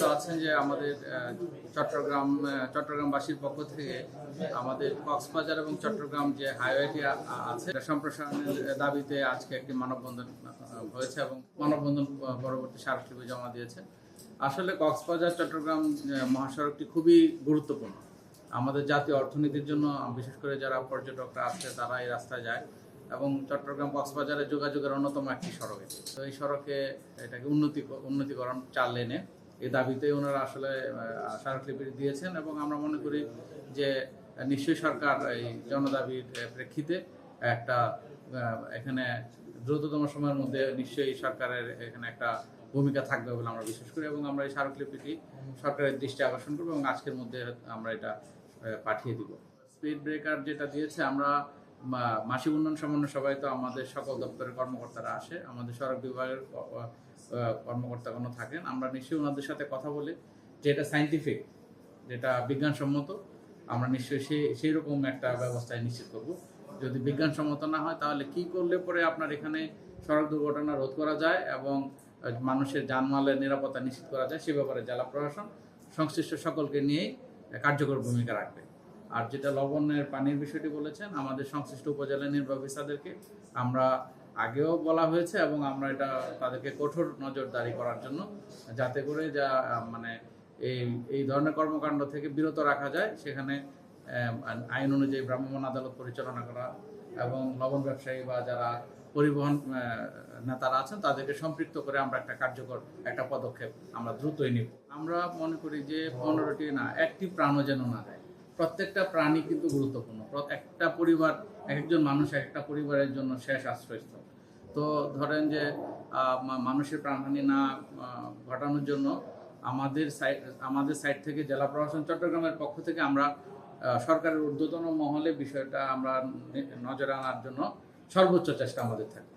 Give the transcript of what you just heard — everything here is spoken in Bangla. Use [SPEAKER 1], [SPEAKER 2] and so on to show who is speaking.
[SPEAKER 1] অবগত আছেন যে আমাদের চট্টগ্রাম চট্টগ্রামবাসীর পক্ষ থেকে আমাদের কক্সবাজার এবং চট্টগ্রাম যে হাইওয়েটি আছে সম্প্রসারণের দাবিতে আজকে একটি মানববন্ধন হয়েছে এবং মানববন্ধন পরবর্তী স্মারকলিপি জমা দিয়েছে। আসলে কক্সবাজার, চট্টগ্রাম মহাসড়কটি খুবই গুরুত্বপূর্ণ। আমাদের জাতীয় অর্থনীতির জন্য, বিশেষ করে যারা পর্যটকরা আছে তারা এই রাস্তায় যায় এবং চট্টগ্রাম কক্সবাজারের যোগাযোগের অন্যতম একটি সড়ক তো এই সড়কে এটাকে উন্নতি, উন্নতিকরণ চার লেনে এই দাবিতে ওনারা আসলে স্মারকলিপি দিয়েছেন এবং আমরা মনে করি যে নিশ্চয়ই সরকার এই জনদাবির প্রেক্ষিতে একটা এখানে দ্রুততম সময়ের মধ্যে নিশ্চয়ই সরকারের এখানে একটা ভূমিকা থাকবে বলে আমরা বিশ্বাস করি এবং আমরা এই স্মারকলিপিটি সরকারের দৃষ্টি আকর্ষণ করব এবং আজকের মধ্যে আমরা এটা পাঠিয়ে দিব। স্পিড ব্রেকার যেটা দিয়েছে, আমরা মাসিক উন্নয়ন সমন্বয় সবাই তো আমাদের সকল দপ্তরের কর্মকর্তারা আসে, আমাদের সড়ক বিভাগের কর্মকর্তাগণ থাকেন। আমরা নিশ্চয়ই ওনাদের সাথে কথা বলি, যে এটা সাইন্টিফিক যেটা বিজ্ঞানসম্মত, আমরা নিশ্চয়ই সেই সেই রকম একটা ব্যবস্থায় নিশ্চিত করব। যদি বিজ্ঞানসম্মত না হয়, তাহলে কি করলে পরে আপনার এখানে সড়ক দুর্ঘটনা রোধ করা যায় এবং মানুষের যানমালের নিরাপত্তা নিশ্চিত করা যায়, সে ব্যাপারে জেলা প্রশাসন সংশ্লিষ্ট সকলকে নিয়েই কার্যকর ভূমিকা রাখবে। আর যেটা লবণের পানির বিষয়টি বলেছেন, আমাদের সংশ্লিষ্ট উপজেলা নির্বাহী অফিসারদেরকে আমরা আগেও বলা হয়েছে এবং আমরা এটা তাদেরকে কঠোর নজরদারি করার জন্য যাতে করে যা মানে এই এই ধরনের কর্মকাণ্ড থেকে বিরত রাখা যায়, সেখানে আইন অনুযায়ী ভ্রাম্যমাণ আদালত পরিচালনা করা এবং লবণ ব্যবসায়ী বা যারা পরিবহন নেতারা আছেন, তাদেরকে সম্পৃক্ত করে আমরা একটা কার্যকর একটা পদক্ষেপ আমরা দ্রুতই নিব। আমরা মনে করি যে পনেরোটি না, একটি প্রাণও যেন না যায় প্রত্যেকটা প্রাণী কিন্তু গুরুত্বপূর্ণ। একটা পরিবার এক একজন মানুষ একটা পরিবারের জন্য শেষ আশ্রয়স্থল। তো ধরেন যে মানুষের প্রাণহানি না ঘটানোর জন্য আমাদের সাইড আমাদের সাইড থেকে জেলা প্রশাসন চট্টগ্রামের পক্ষ থেকে আমরা সরকারের ঊর্ধ্বতন মহলে বিষয়টা আমরা নজরে আনার জন্য সর্বোচ্চ চেষ্টা আমাদের থাকে।